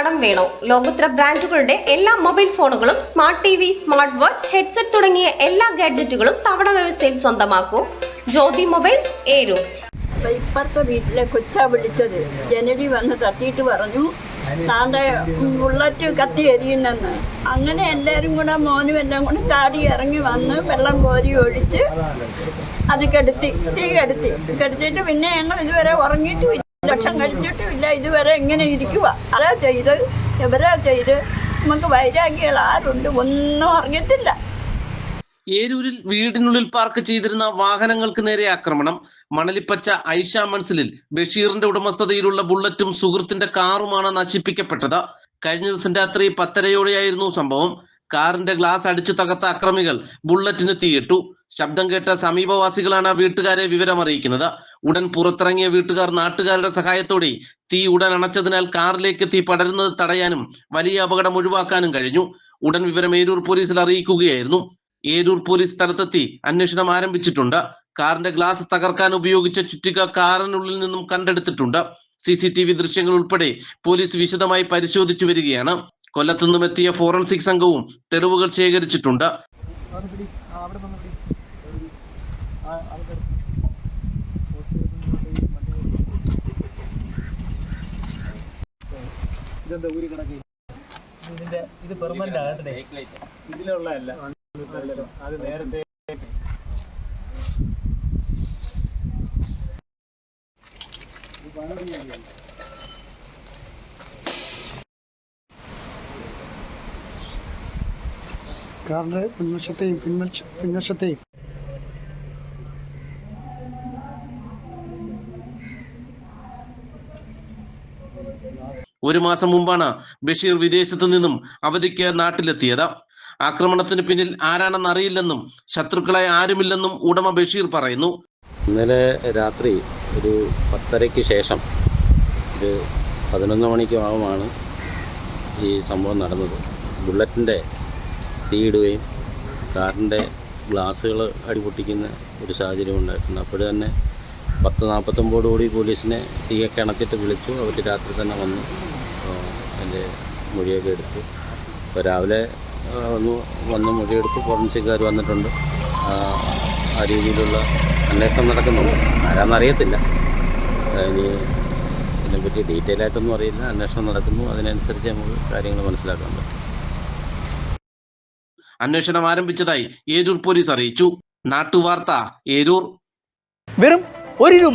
കടം വേണോ? ലോകോത്തര ബ്രാൻഡുകളുടെ എല്ലാ മൊബൈൽ ഫോണുകളും smart T V smart watch headset തുടങ്ങിയ എല്ലാ ഗാഡ്ജറ്റുകളും തവണ വ്യവസ്ഥയിൽ സ്വന്തമാക്കൂ. ജ്യോതി മൊബൈൽസ് ഏരു. ഇപ്പുറത്തെ വീട്ടിലെ കൊച്ചാ വിളിച്ചത്. ജനലി വന്ന് തട്ടിയിട്ട് പറഞ്ഞു താണ്ടെ ബുള്ളറ്റ് കത്തി എരിയുന്നെന്ന്. അങ്ങനെ എല്ലാവരും കൂടെ മോനും എല്ലാം കൂടെ ചാടി ഇറങ്ങി വന്ന് വെള്ളം കോരി ഒഴിച്ച് അത് കെടുത്തി തീ കെടുത്തി. കെടുത്തിട്ട് പിന്നെ ഞങ്ങൾ ഇതുവരെ ഉറങ്ങിയിട്ട് ലക്ഷം കഴിച്ചിട്ടും ഇല്ല ഇതുവരെ എങ്ങനെ ഇരിക്കുക ആരാ ചെയ്ത്? എവരാ ചെയ്ത്? നമുക്ക് വൈരാഗ്യകൾ ആരുണ്ട്? ഒന്നും അറിയത്തില്ല ഏരൂരിൽ വീടിനുള്ളിൽ പാർക്ക് ചെയ്തിരുന്ന വാഹനങ്ങൾക്ക് നേരെ ആക്രമണം. മണലിപ്പച്ച ഐഷ മൺസിലിൽ ബഷീറിന്റെ ഉടമസ്ഥതയിലുള്ള ബുള്ളറ്റും സുഹൃത്തിന്റെ കാറുമാണ് നശിപ്പിക്കപ്പെട്ടത്. കഴിഞ്ഞ ദിവസം രാത്രി പത്തരയോടെയായിരുന്നു സംഭവം. കാറിന്റെ ഗ്ലാസ് അടിച്ചു തകർത്ത അക്രമികൾ ബുള്ളറ്റിന് തീയിട്ടു. ശബ്ദം കേട്ട സമീപവാസികളാണ് വീട്ടുകാരെ വിവരമറിയിക്കുന്നത്. ഉടൻ പുറത്തിറങ്ങിയ വീട്ടുകാർ നാട്ടുകാരുടെ സഹായത്തോടെ തീ ഉടൻ അണച്ചതിനാൽ കാറിലേക്ക് തീ പടരുന്നത് തടയാനും വലിയ അപകടം ഒഴിവാക്കാനും കഴിഞ്ഞു. ഉടൻ വിവരം ഏരൂർ പോലീസിൽ അറിയിക്കുകയായിരുന്നു. ഏരൂർ പോലീസ് സ്ഥലത്തെത്തി അന്വേഷണം ആരംഭിച്ചിട്ടുണ്ട്. കാറിന്റെ ഗ്ലാസ് തകർക്കാൻ ഉപയോഗിച്ച ചുറ്റിക കാറിനുള്ളിൽ നിന്നും കണ്ടെടുത്തിട്ടുണ്ട്. സി സി ടി വി ദൃശ്യങ്ങൾ ഉൾപ്പെടെ പോലീസ് വിശദമായി പരിശോധിച്ചു വരികയാണ്. കൊല്ലത്തു നിന്നും എത്തിയ ഫോറൻസിക് സംഘവും തെളിവുകൾ ശേഖരിച്ചിട്ടുണ്ട്. ഇതിന്റെ ഇത് പെർമനന്റ് ആണ് ഇതിലുള്ളതല്ല. അത് നേരത്തെ കാറിന്റെ മുൻവശത്തെയും പിൻവശ പിൻവശത്തെയും. ഒരു മാസം മുമ്പാണ് ബഷീർ വിദേശത്തു നിന്നും അവധിക്ക് നാട്ടിലെത്തിയത്. ആക്രമണത്തിന് പിന്നിൽ ആരാണെന്ന് അറിയില്ലെന്നും ശത്രുക്കളെ ആരുമില്ലെന്നും ഉടമ ബഷീർ പറയുന്നു. ഇന്നലെ രാത്രി ഒരു പത്തരയ്ക്ക് ശേഷം ഒരു പതിനൊന്ന് മണിക്കുമാണ് ഈ സംഭവം നടന്നത്. ബുള്ളറ്റിന്റെ തീയിടുകയും കാറിന്റെ ഗ്ലാസ്സുകൾ അടിപൊട്ടിക്കുന്ന ഒരു സാഹചര്യം ഉണ്ടായിട്ടുണ്ട്. അപ്പോൾ തന്നെ പത്ത് നാൽപ്പത്തൊമ്പതോടുകൂടി പോലീസിനെ തീയൊക്കെ അണച്ചിട്ട് വിളിച്ചു. അവർ രാത്രി തന്നെ വന്നു. എന്റെ മൊഴിയൊക്കെ എടുത്ത്. ഇപ്പോൾ രാവിലെ ഒന്ന് വന്ന് മൊഴിയെടുത്ത് ഫോറൻസിക്കാർ വന്നിട്ടുണ്ട്. ആ, രീതിയിലുള്ള അന്വേഷണം നടക്കുന്നുണ്ട്. ആരാന്നറിയത്തില്ല. ഇനി ഇതിനെപ്പറ്റി ഡീറ്റെയിൽ ആയിട്ടൊന്നും അറിയില്ല. അന്വേഷണം നടക്കുന്നു. അതിനനുസരിച്ച് നമുക്ക് കാര്യങ്ങൾ മനസ്സിലാക്കാൻ പറ്റും. അന്വേഷണം ആരംഭിച്ചതായി ഏരൂർ പോലീസ് അറിയിച്ചു. നാട്ടുവാർത്ത ഏരൂർ. വെറും ഒരു രൂപ.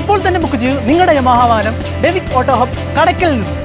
ഇപ്പോൾ തന്നെ ബുക്ക് ചെയ്യൂ നിങ്ങളുടെ യമാഹ ഡെവിക് ഓട്ടോ ഹബ് കടക്കൽ നിന്നും.